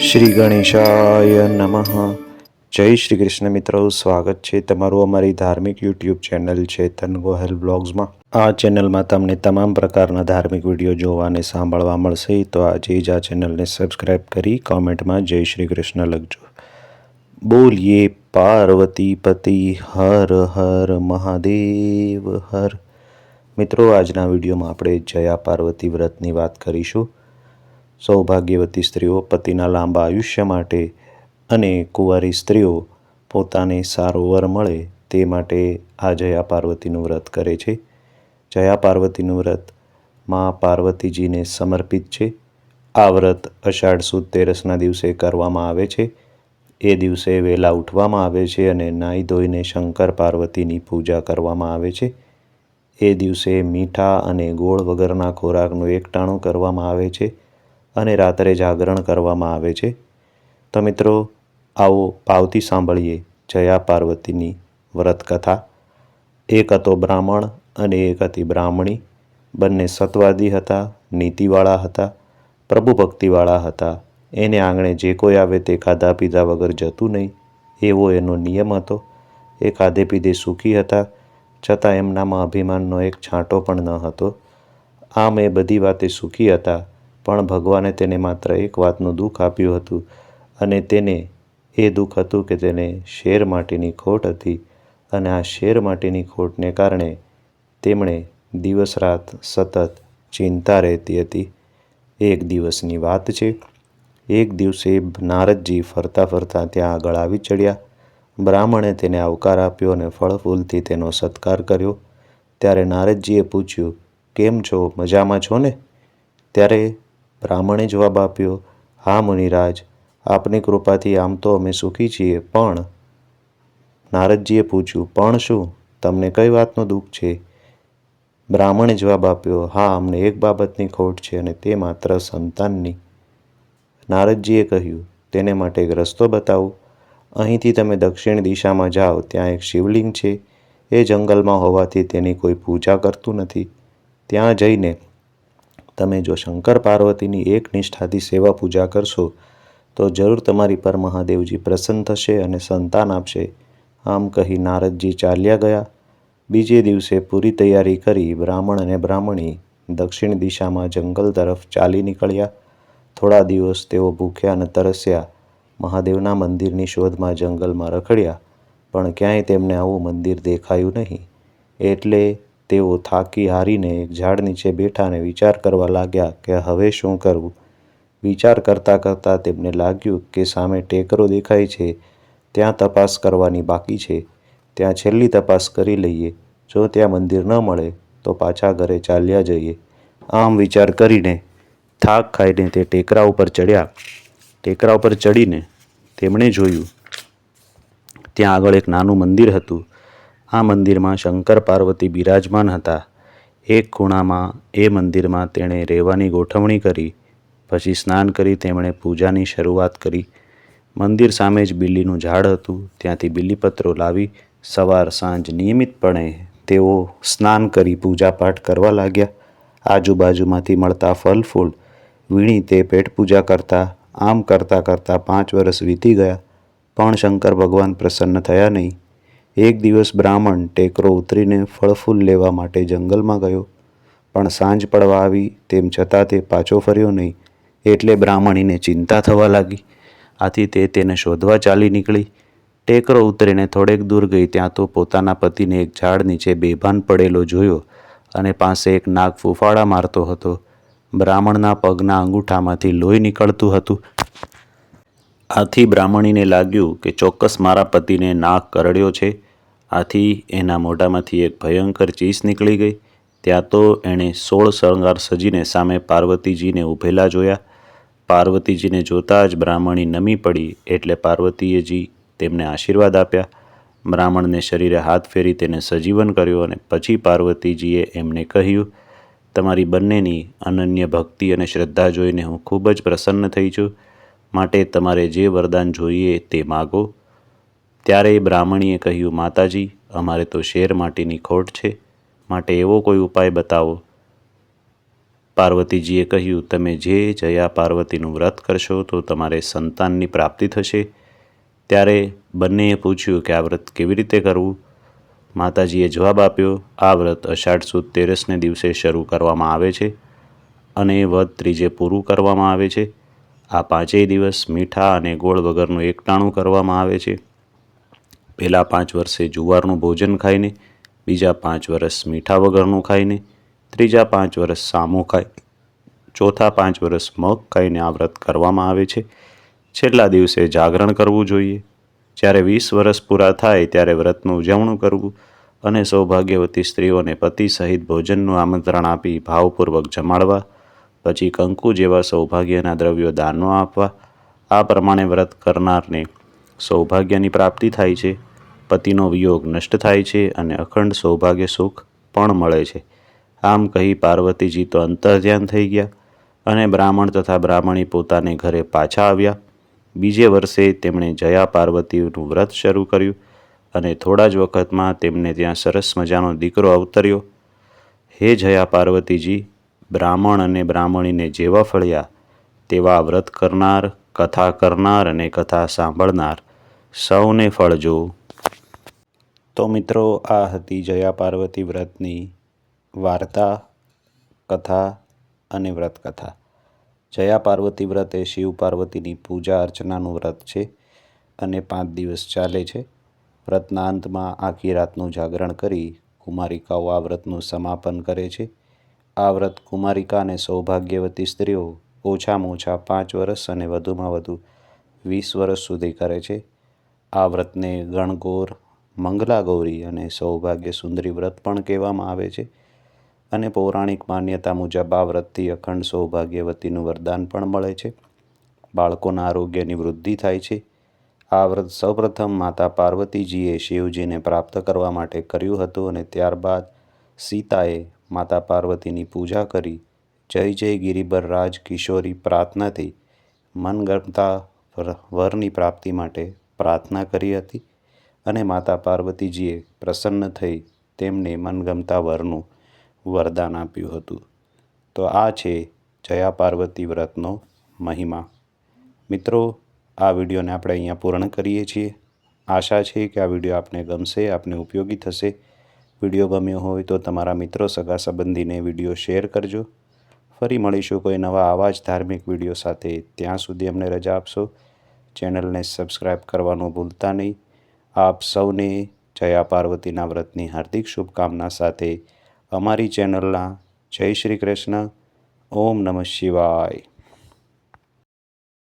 શ્રી ગણેશાય નમઃ. જય શ્રી કૃષ્ણ મિત્રો, સ્વાગત છે તમારું અમારી ધાર્મિક યુટ્યુબ ચેનલ છે તન ગોહેલ બ્લોગ્સમાં. આ ચેનલમાં તમને તમામ પ્રકારના ધાર્મિક વીડિયો જોવા અને સાંભળવા મળશે. તો આજે જ આ ચેનલને સબસ્ક્રાઈબ કરી કોમેન્ટમાં જય શ્રી કૃષ્ણ લખજો. બોલીએ પાર્વતી પતિ હર હર મહાદેવ, હર મિત્રો, આજના વિડીયોમાં આપણે જયા પાર્વતી વ્રતની વાત કરીશું. સૌભાગ્યવતી સ્ત્રીઓ પતિના લાંબા આયુષ્ય માટે અને કુંવારી સ્ત્રીઓ પોતાને સારો વર મળે તે માટે આ જયા પાર્વતીનું વ્રત કરે છે. જયા પાર્વતીનું વ્રત મા પાર્વતીજીને સમર્પિત છે. આ વ્રત અષાઢ સુદ તેરસના દિવસે કરવામાં આવે છે. એ દિવસે વહેલા ઉઠવામાં આવે છે અને નાહી ધોઈને શંકર પાર્વતીની પૂજા કરવામાં આવે છે. એ દિવસે મીઠા અને ગોળ વગરના ખોરાકનું એકટાણું કરવામાં આવે છે અને રાત્રે જાગરણ કરવામાં આવે છે. તો મિત્રો, આવો પાવતી સાંભળીએ જયા પાર્વતીની વ્રતકથા. એક હતો બ્રાહ્મણ અને એક હતી બ્રાહ્મણી. બંને સત્વાદી હતા, નીતિવાળા હતા, પ્રભુ ભક્તિવાળા હતા. એને આંગણે જે કોઈ આવે તે ખાધા પીધા વગર જતું નહીં. એવો એનો નિયમ હતો. એ ખાધે પીધે સુખી હતા. છતાં એમનામાં અભિમાનનો એક છાંટો પણ ન હતો. આમ એ બધી વાતે સુખી હતા, પણ ભગવાને તેને માત્ર એક વાતનું દુઃખ આપ્યું હતું અને તેને એ દુઃખ હતું કે તેને શેર માટેની ખોટ હતી અને આ શેર માટેની ખોટને કારણે તેમણે દિવસ રાત સતત ચિંતા રહેતી હતી. એક દિવસની વાત છે, એક દિવસે નારદજી ફરતા ફરતા ત્યાં આગળ આવી ચડ્યા. બ્રાહ્મણે તેને આવકાર આપ્યો અને ફળ ફૂલથી તેનો સત્કાર કર્યો. ત્યારે નારદજીએ પૂછ્યું, કેમ છો? મજામાં છો ને? ત્યારે બ્રાહ્મણે જવાબ આપ્યો, હા મુનિરાજ, આપની કૃપાથી આમ તો અમે સુખી છીએ, પણ નારદજીએ પૂછ્યું, પણ શું? તમને કઈ વાતનું દુઃખ છે? બ્રાહ્મણે જવાબ આપ્યો, હા, અમને એક બાબતની ખોટ છે અને તે માત્ર સંતાનની. નારદજીએ કહ્યું, તેને માટે એક રસ્તો બતાવો. અહીંથી તમે દક્ષિણ દિશામાં જાઓ, ત્યાં એક શિવલિંગ છે. એ જંગલમાં હોવાથી તેની કોઈ પૂજા કરતું નથી. ત્યાં જઈને તમે જો શંકર પાર્વતીની એક નિષ્ઠાથી સેવા પૂજા કરશો, તો જરૂર તમારી પર મહાદેવજી પ્રસન્ન થશે અને સંતાન આપશે. આમ કહી નારદજી ચાલ્યા ગયા. બીજે દિવસે પૂરી તૈયારી કરી બ્રાહ્મણ અને બ્રાહ્મણી દક્ષિણ દિશામાં જંગલ તરફ ચાલી નીકળ્યા. થોડા દિવસ તેઓ ભૂખ્યા અને તરસ્યા. મહાદેવના મંદિરની શોધમાં જંગલમાં રખડ્યા, પણ ક્યાંય તેમને આવું મંદિર દેખાયું નહીં. એટલે તેઓ થાકી હારીને એક ઝાડ નીચે બેઠા અને વિચાર કરવા લાગ્યા કે હવે શું કરવું? વિચાર કરતાં કરતાં તેમને લાગ્યું કે સામે ટેકરો દેખાય છે, ત્યાં તપાસ કરવાની બાકી છે. ત્યાં છેલ્લી તપાસ કરી લઈએ. જો ત્યાં મંદિર ન મળે, તો પાછા ઘરે ચાલ્યા જઈએ. આમ વિચાર કરીને થાક ખાઈને તે ટેકરા ઉપર ચડ્યા ટેકરા ઉપર ચડીને તેમણે જોયું, ત્યાં આગળ એક નાનું મંદિર હતું. આ મંદિરમાં શંકર પાર્વતી બિરાજમાન હતા. એક ખૂણામાં એ મંદિરમાં તેણે રહેવાની ગોઠવણી કરી, પછી સ્નાન કરી, તેમણે પૂજાની શરૂઆત કરી. મંદિર સામે જ બિલ્લીનું ઝાડ હતું. ત્યાંથી બિલ્લીપત્રો લાવી સવાર સાંજ નિયમિતપણે તેઓ સ્નાન કરી પૂજાપાઠ કરવા લાગ્યા. આજુબાજુમાંથી મળતા ફલ ફૂલ વીણી તે પેટ પૂજા કરતા આમ કરતાં કરતાં પાંચ વર્ષ વીતી ગયા, પણ શંકર ભગવાન પ્રસન્ન થયા નહીં. એક દિવસ બ્રાહ્મણ ટેકરો ઉતરીને ફળફૂલ લેવા માટે જંગલમાં ગયો, પણ સાંજ પડવા આવી તેમ છતાં તે પાછો ફર્યો નહીં, એટલે બ્રાહ્મણીને ચિંતા થવા લાગી. આથી તે તેને શોધવા ચાલી નીકળી. ટેકરો ઉતરીને થોડેક દૂર ગઈ ત્યાં તો પોતાના પતિને એક ઝાડ નીચે બેભાન પડેલો જોયો અને પાસે એક નાગ ફૂફાડા મારતો હતો. બ્રાહ્મણના પગના અંગૂઠામાંથી લોહી નીકળતું હતું. આથી બ્રાહ્મણીને લાગ્યું કે ચોક્કસ મારા પતિને નાક કરડ્યો છે. આથી એના મોઢામાંથી એક ભયંકર ચીસ નીકળી ગઈ. ત્યાં તો એણે સોળ શણગાર સજીને સામે પાર્વતીજીને ઊભેલા જોયા. પાર્વતીજીને જોતાં જ બ્રાહ્મણી નમી પડી એટલે પાર્વતીએજી તેમને આશીર્વાદ આપ્યા. બ્રાહ્મણને શરીરે હાથ ફેરી તેને સજીવન કર્યો અને પછી પાર્વતીજીએ એમને કહ્યું તમારી બંનેની અનન્ય ભક્તિ અને શ્રદ્ધા જોઈને હું ખૂબ જ પ્રસન્ન થઈ છું. માટે તમારે જે વરદાન જોઈએ તે માગો. ત્યારે બ્રાહ્મણીએ કહ્યું, માતાજી, અમારે તો શેર માટેની ખોટ છે. માટે એવો કોઈ ઉપાય બતાવો. પાર્વતીજીએ કહ્યું, તમે જે જયા પાર્વતીનું વ્રત કરશો તો તમારે સંતાનની પ્રાપ્તિ થશે. ત્યારે બંનેએ પૂછ્યું કે આ વ્રત કેવી રીતે કરવું? માતાજીએ જવાબ આપ્યો, આ વ્રત અષાઢ સુદ તેરસને દિવસે શરૂ કરવામાં આવે છે અને વધ ત્રીજે પૂરું કરવામાં આવે છે. આ પાંચેય દિવસ મીઠા અને ગોળ વગરનું એકટાણું કરવામાં આવે છે. પહેલાં પાંચ વર્ષે જુવારનું ભોજન ખાઈને, બીજા પાંચ વર્ષ મીઠા વગરનું ખાઈને, ત્રીજા પાંચ વર્ષ સામું ખાઈ ચોથા પાંચ વર્ષ મગ ખાઈને આ વ્રત કરવામાં આવે છે. છેલ્લા દિવસે જાગરણ કરવું જોઈએ. જ્યારે વીસ વર્ષ પૂરા થાય ત્યારે વ્રતનું ઉજવણું કરવું અને સૌભાગ્યવતી સ્ત્રીઓને પતિ સહિત ભોજનનું આમંત્રણ આપી ભાવપૂર્વક જમાડવા, પછી કંકુ જેવા સૌભાગ્યના દ્રવ્યો દાનમાં આપવા, આ પ્રમાણે વ્રત કરનારને સૌભાગ્યની પ્રાપ્તિ થાય છે, પતિનો વિયોગ નષ્ટ થાય છે અને અખંડ સૌભાગ્ય સુખ પણ મળે છે. આમ કહી પાર્વતીજી તો અંતર્ધ્યાન થઈ ગયા અને બ્રાહ્મણ તથા બ્રાહ્મણી પોતાને ઘરે પાછા આવ્યા. બીજે વર્ષે તેમણે જયા પાર્વતીનું વ્રત શરૂ કર્યું અને થોડા જ વખતમાં તેમને ત્યાં સરસ મજાનો દીકરો અવતર્યો. હે જયા પાર્વતીજી, બ્રાહ્મણ અને બ્રાહ્મણીને જેવા ફળ્યા, તેવા વ્રત કરનાર, કથા કરનાર અને કથા સાંભળનાર સૌને ફળજો તો મિત્રો, આ હતી જયા પાર્વતી વ્રતની વાર્તા, કથા અને વ્રત કથા જયા પાર્વતી વ્રત એ શિવ પાર્વતીની પૂજા અર્ચનાનું વ્રત છે અને પાંચ દિવસ ચાલે છે. વ્રતના અંતમાં આખી રાતનું જાગરણ કરી કુમારિકાઓ આ વ્રતનું સમાપન કરે છે. આ વ્રત કુમારિકા અને સૌભાગ્યવતી સ્ત્રીઓ ઓછામાં ઓછા પાંચ વર્ષ અને વધુમાં વધુ વીસ વર્ષ સુધી કરે છે. આ વ્રતને ગણગોર મંગલા ગૌરી અને સૌભાગ્ય સુંદરી વ્રત પણ કહેવામાં આવે છે. અને પૌરાણિક માન્યતા મુજબ આ વ્રતથી અખંડ સૌભાગ્યવતીનું વરદાન પણ મળે છે. બાળકોના આરોગ્યની વૃદ્ધિ થાય છે. આ વ્રત સૌપ્રથમ માતા પાર્વતીજીએ શિવજીને પ્રાપ્ત કરવા માટે કર્યું હતું અને ત્યારબાદ સીતાએ માતા પાર્વતીની પૂજા કરી. જય જય ગિરિબર રાજ કિશોરી પ્રાર્થનાથી મનગમતા વર- વરની પ્રાપ્તિ માટે પ્રાર્થના કરી હતી અને માતા પાર્વતીજીએ પ્રસન્ન થઈ તેમને મનગમતા વરનું વરદાન આપ્યું હતું. તો આ છે જયા પાર્વતી વ્રતનો મહિમા. મિત્રો, આ વિડીયોને આપણે અહીંયા પૂર્ણ કરીએ છીએ. આશા છે કે આ વીડિયો આપને ગમશે, આપને ઉપયોગી થશે. વીડિયો ગમ્યો હોય તો તમારા મિત્રો, સગા સંબંધીને વીડિયો શેર કરજો. ફરી મળીશું કોઈ નવા આવા જ ધાર્મિક વીડિયો સાથે. ત્યાં સુધી અમને રજા આપશો. ચેનલને સબસ્ક્રાઈબ કરવાનું ભૂલતા નહીં. આપ સૌને જયા પાર્વતીના વ્રતની હાર્દિક શુભકામના સાથે અમારી ચેનલના જય શ્રી કૃષ્ણ. ઓમ નમઃ શિવાય.